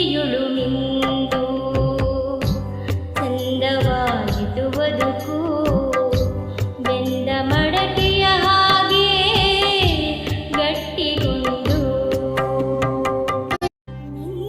జ్ఞేయులు నిందు